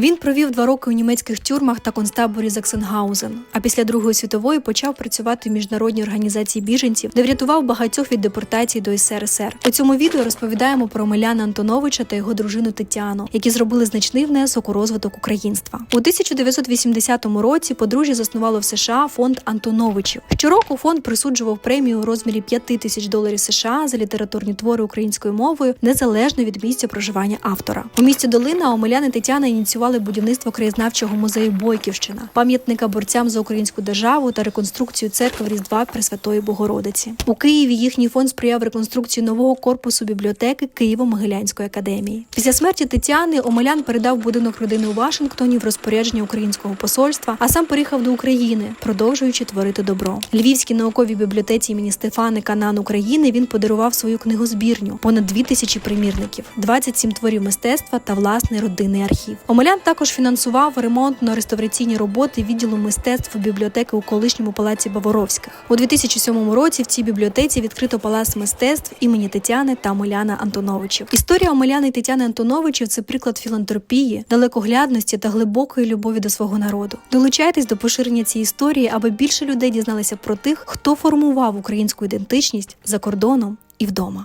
Він провів два роки у німецьких тюрмах та концтаборі Заксенгаузен. А після Другої світової почав працювати в міжнародній організації біженців, де врятував багатьох від депортації до СРСР. У цьому відео розповідаємо про Омеляна Антоновича та його дружину Тетяну, які зробили значний внесок у розвиток українства. У 1980 році подружжя заснувало в США фонд Антоновичів. Щороку фонд присуджував премію у розмірі 5 тисяч доларів США за літературні твори українською мовою незалежно від місця проживання автора. У місті Долина Омелян і Тетяна ініціювали будівництво краєзнавчого музею Бойківщина, пам'ятника борцям за українську державу та реконструкцію церкви Різдва Пресвятої Богородиці. У Києві їхній фонд сприяв реконструкції нового корпусу бібліотеки Києво-Могилянської академії. Після смерті Тетяни Омелян передав будинок родини у Вашингтоні в розпорядження українського посольства, а сам переїхав до України, продовжуючи творити добро. Львівській науковій бібліотеці імені Стефани Канан України він подарував свою книгозбірню, понад дві тисячі примірників, 27 творів мистецтва та власний родинний архів. Омелян також фінансував ремонтно-реставраційні роботи відділу мистецтв бібліотеки у колишньому палаці Баворовських. У 2007 році в цій бібліотеці відкрито палац мистецтв імені Тетяни та Омеляна Антоновичів. Історія Омеляна і Тетяни Антоновичів це приклад філантропії, далекоглядності та глибокої любові до свого народу. Долучайтесь до поширення цієї історії, аби більше людей дізналися про тих, хто формував українську ідентичність за кордоном і вдома.